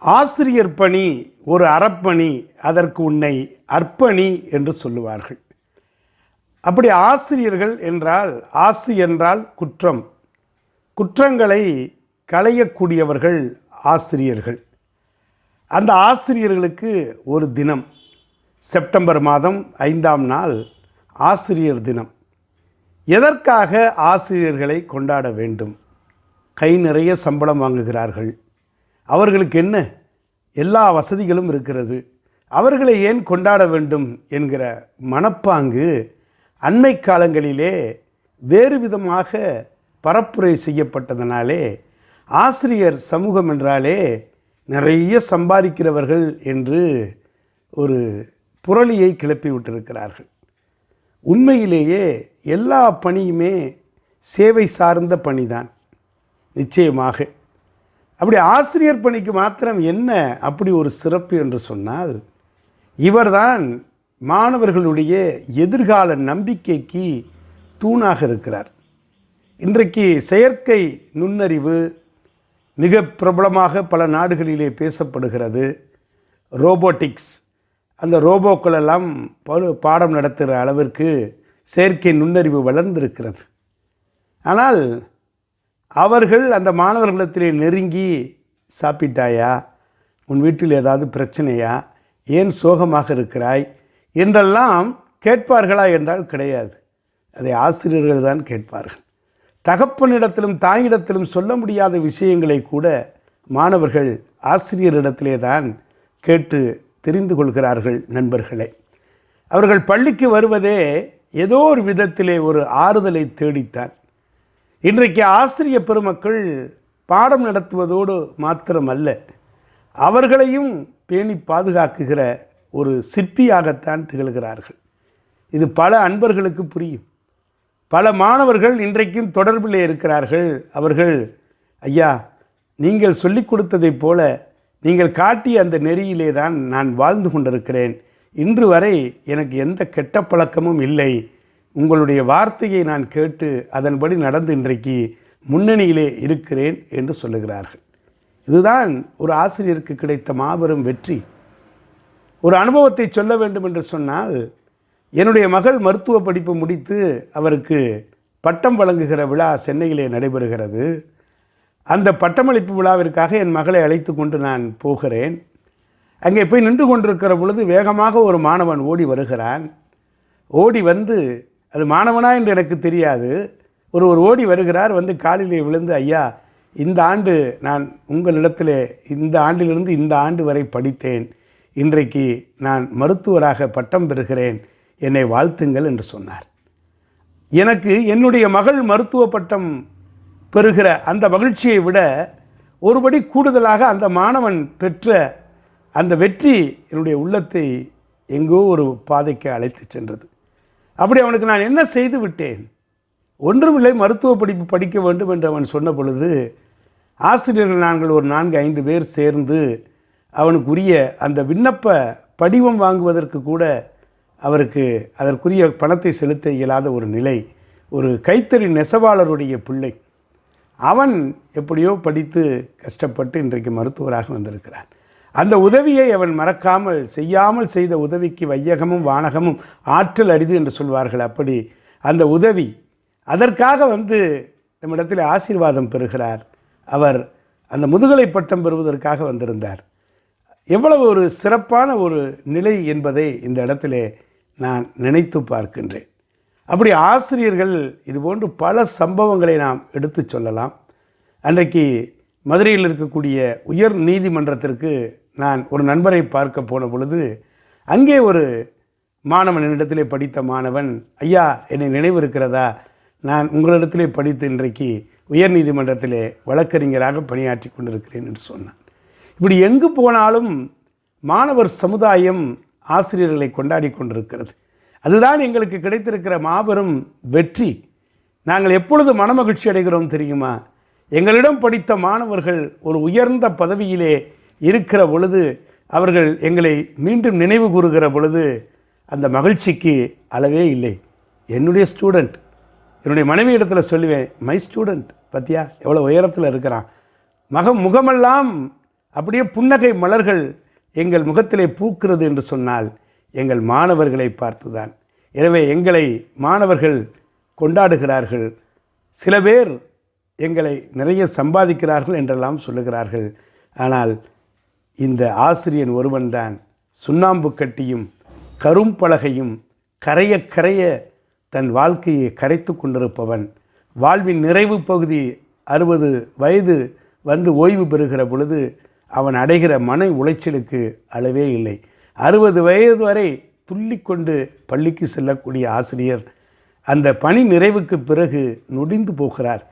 ஆசிரியர் பணி ஒரு அறப்பணி அதற்கு உன்னை அர்ப்பணி என்று சொல்லுவார்கள். அப்படி ஆசிரியர்கள் என்றால் ஆசி என்றால் குற்றம். குற்றங்களை களையக்கூடியவர்கள் ஆசிரியர்கள். அந்த ஆசிரியர்களுக்கு ஒரு தினம் செப்டம்பர் மாதம் ஐந்தாம் நாள் ஆசிரியர் தினம். எதற்காக ஆசிரியர்களை கொண்டாட வேண்டும்? கை நிறைய சம்பளம் வாங்குகிறார்கள். அவர்களுக்கு என்ன? எல்லா வசதிகளும் இருக்கிறது. அவர்களை ஏன் கொண்டாட வேண்டும் என்கிற மனப்பாங்கு அண்மை காலங்களிலே வேறு விதமாக பரப்புரை செய்யப்பட்டதனாலே ஆசிரியர் சமூகம் என்றாலே நிறைய சம்பாதிக்கிறவர்கள் என்று ஒரு புரளியை கிளப்பி விட்டிருக்கிறார்கள் உண்மையிலேயே எல்லா பணியுமே சேவை சார்ந்த பணிதான். நிச்சயமாக. அப்படி ஆசிரியர் பணிக்கு மாத்திரம் என்ன அப்படி ஒரு சிறப்பு என்று சொன்னால் இவர்தான் மாணவர்களுடைய எதிர்கால நம்பிக்கைக்கு தூணாக இருக்கிறார். இன்றைக்கு செயற்கை நுண்ணறிவு மிக பிரபலமாக பல நாடுகளிலே பேசப்படுகிறது. ரோபோட்டிக்ஸ் அந்த ரோபோக்கள் எல்லாம் பாடம் நடத்துகிற அளவிற்கு செயற்கை நுண்ணறிவு வளர்ந்திருக்கிறது. ஆனால் அவர்கள் அந்த மாணவர்களிடத்திலே நெருங்கி சாப்பிட்டாயா? உன் வீட்டில் ஏதாவது பிரச்சனையா? ஏன் சோகமாக இருக்கிறாய்? என்றெல்லாம் கேட்பார்களா என்றால் கிடையாது. அதை ஆசிரியர்கள் தான் கேட்பார்கள். தகப்பனிடத்திலும் தாயிடத்திலும் சொல்ல முடியாத விஷயங்களை கூட மாணவர்கள் ஆசிரியரிடத்திலே தான் கேட்டு தெரிந்து கொள்கிறார்கள் நண்பர்களே. அவர்கள் பள்ளிக்கு வருவதே ஏதோ ஒரு விதத்திலே ஒரு ஆறுதலை தேடித்தான். இன்றைக்கு ஆசிரிய பெருமக்கள் பாடம் நடத்துவதோடு மாத்திரமல்ல அவர்களையும் பேணி பாதுகாக்குகிற ஒரு சிற்பியாகத்தான் திகழ்கிறார்கள். இது பல அன்பர்களுக்கு புரியும். பல மாணவர்கள் இன்றைக்கும் தொடர்பிலே இருக்கிறார்கள். அவர்கள் ஐயா நீங்கள் சொல்லிக் கொடுத்ததைப் போல நீங்கள் காட்டிய அந்த நெறியிலே தான் நான் வாழ்ந்து கொண்டிருக்கிறேன். இன்று வரை எனக்கு எந்த கெட்ட பழக்கமும் இல்லை. உங்களுடைய வார்த்தையை நான் கேட்டு அதன்படி நடந்து இன்றைக்கு முன்னணியிலே இருக்கிறேன் என்று சொல்லுகிறார்கள். இதுதான் ஒரு ஆசிரியருக்கு கிடைத்த மாபெரும் வெற்றி. ஒரு அனுபவத்தை சொல்ல வேண்டும் என்று சொன்னால் என்னுடைய மகள் மருத்துவ படிப்பு முடித்து அவருக்கு பட்டம் வழங்குகிற விழா சென்னையிலே நடைபெறுகிறது. அந்த பட்டமளிப்பு விழாவிற்காக என் மகளை அழைத்து கொண்டு நான் போகிறேன். அங்கே போய் நின்று கொண்டிருக்கிற பொழுது வேகமாக ஒரு மாணவன் ஓடி வருகிறான். ஓடி வந்து அது மாணவனா என்று எனக்கு தெரியாது. ஒருவர் ஓடி வருகிறார் வந்து காலிலே விழுந்து ஐயா இந்த ஆண்டு நான் உங்களிடத்திலே இந்த ஆண்டிலிருந்து இந்த ஆண்டு வரை படித்தேன். இன்றைக்கு நான் மருத்துவராக பட்டம் பெறுகிறேன். என்னை வாழ்த்துங்கள் என்று சொன்னார். எனக்கு என்னுடைய மகள் மருத்துவ பட்டம் பெறுகிற அந்த மகிழ்ச்சியை விட ஒருபடி கூடுதலாக அந்த மாணவன் பெற்ற அந்த வெற்றி என்னுடைய உள்ளத்தை எங்கோ ஒரு பாதைக்கு அழைத்து சென்றது. அப்படி அவனுக்கு நான் என்ன செய்து விட்டேன்? ஒன்றுமில்லை மருத்துவ படிப்பு படிக்க வேண்டும் என்று அவன் சொன்ன பொழுது ஆசிரியர்கள் நாங்கள் ஒரு நான்கு ஐந்து பேர் சேர்ந்து அவனுக்குரிய அந்த விண்ணப்ப படிவம் வாங்குவதற்கு கூட அவருக்கு அதற்குரிய பணத்தை செலுத்த இயலாத ஒரு நிலை ஒரு கைத்தறி நெசவாளருடைய பிள்ளை. அவன் எப்படியோ படித்து கஷ்டப்பட்டு இன்றைக்கு மருத்துவராக வந்திருக்கிறான். அந்த உதவியை அவன் மறக்காமல் செய்யாமல் செய்த உதவிக்கு வையகமும் வானகமும் ஆற்றல் அரிது என்று சொல்வார்கள். அப்படி அந்த உதவி அதற்காக வந்து நம்மிடத்தில் ஆசீர்வாதம் பெறுகிறார். அவர் அந்த முதுகலை பட்டம் பெறுவதற்காக வந்திருந்தார். எவ்வளவு ஒரு சிறப்பான ஒரு நிலை என்பதை இந்த இடத்திலே நான் நினைத்து பார்க்கின்றேன். அப்படி ஆசிரியர்கள் இதுபோன்று பல சம்பவங்களை நாம் எடுத்து சொல்லலாம். அன்றைக்கு மதுரையில் இருக்கக்கூடிய உயர் நீதிமன்றத்திற்கு நான் ஒரு நண்பரை பார்க்க போன பொழுது அங்கே ஒரு மாணவன் என்னிடத்திலே படித்த மாணவன் ஐயா என்னை நினைவு இருக்கிறதா நான் உங்களிடத்திலே படித்து இன்றைக்கு உயர் நீதிமன்றத்திலே வழக்கறிஞராக பணியாற்றி கொண்டிருக்கிறேன் என்று சொன்னான். இப்படி எங்கு போனாலும் மாணவர் சமுதாயம் ஆசிரியர்களை கொண்டாடி கொண்டிருக்கிறது. அதுதான் எங்களுக்கு கிடைத்திருக்கிற மாபெரும் வெற்றி. நாங்கள் எப்பொழுது மனமகிழ்ச்சி அடைகிறோம் தெரியுமா? எங்களிடம் படித்த மாணவர்கள் ஒரு உயர்ந்த பதவியிலே இருக்கிற பொழுது அவர்கள் எங்களை மீண்டும் நினைவு கூறுகிற பொழுது அந்த மகிழ்ச்சிக்கு அளவே இல்லை. என்னுடைய ஸ்டூடெண்ட் என்னுடைய மனைவி இடத்துல சொல்லுவேன் மை ஸ்டூடெண்ட் பத்தியா? எவ்வளோ உயரத்தில் இருக்கிறான். மக முகமெல்லாம் அப்படியே புன்னகை மலர்கள் எங்கள் முகத்திலே பூக்கிறது என்று சொன்னால் எங்கள் மாணவர்களை பார்த்துதான். எனவே எங்களை மாணவர்கள் கொண்டாடுகிறார்கள். சில பேர் எங்களை நிறைய சம்பாதிக்கிறார்கள் என்றெல்லாம் சொல்லுகிறார்கள். ஆனால் இந்த ஆசிரியன் ஒருவன்தான் சுண்ணாம்பு கட்டியும் கரும்பலகையும் கரைய கரைய தன் வாழ்க்கையை கரைத்து கொண்டிருப்பவன். வாழ்வின் நிறைவு பகுதி அறுபது வயது வந்து ஓய்வு பெறுகிற பொழுது அவன் அடைகிற மன உளைச்சலுக்கு அளவே இல்லை. அறுபது வயது வரை துள்ளிக்கொண்டு பள்ளிக்கு செல்லக்கூடிய ஆசிரியர் அந்த பணி நிறைவுக்கு பிறகு நொடிந்து போகிறார்.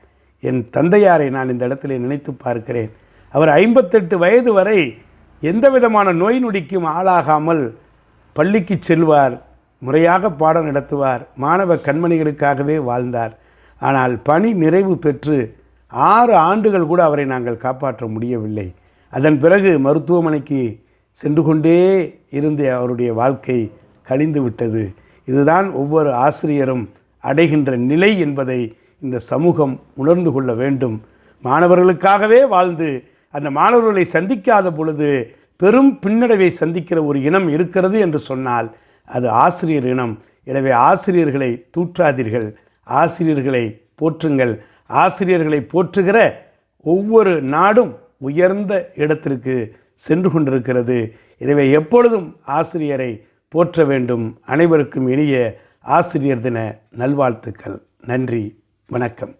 என் தந்தையாரை நான் இந்த இடத்துல நினைத்து பார்க்கிறேன். அவர் ஐம்பத்தெட்டு வயது வரை எந்த விதமான நோய் நொடிக்கும் ஆளாகாமல் பள்ளிக்கு செல்வார் முறையாக பாடம் நடத்துவார் மாணவ கண்மணிகளுக்காகவே வாழ்ந்தார். ஆனால் பணி நிறைவு பெற்று ஆறு ஆண்டுகள் கூட அவரை நாங்கள் காப்பாற்ற முடியவில்லை. அதன் பிறகு மருத்துவமனைக்கு சென்று கொண்டே இருந்த அவருடைய வாழ்க்கை கழிந்து விட்டது இதுதான் ஒவ்வொரு ஆசிரியரும் அடைகின்ற நிலை என்பதை இந்த சமூகம் உணர்ந்து கொள்ள வேண்டும். மாணவர்களுக்காகவே வாழ்ந்து அந்த மாணவர்களை சந்திக்காத பொழுது பெரும் பின்னடைவை சந்திக்கிற ஒரு இனம் இருக்கிறது என்று சொன்னால் அது ஆசிரியர் இனம். எனவே ஆசிரியர்களை தூற்றாதீர்கள். ஆசிரியர்களை போற்றுங்கள். ஆசிரியர்களை போற்றுகிற ஒவ்வொரு நாடும் உயர்ந்த இடத்திற்கு சென்று கொண்டிருக்கிறது. எனவே எப்பொழுதும் ஆசிரியரை போற்ற வேண்டும். அனைவருக்கும் இனிய ஆசிரியர் தின நல்வாழ்த்துக்கள். நன்றி. வணக்கம்.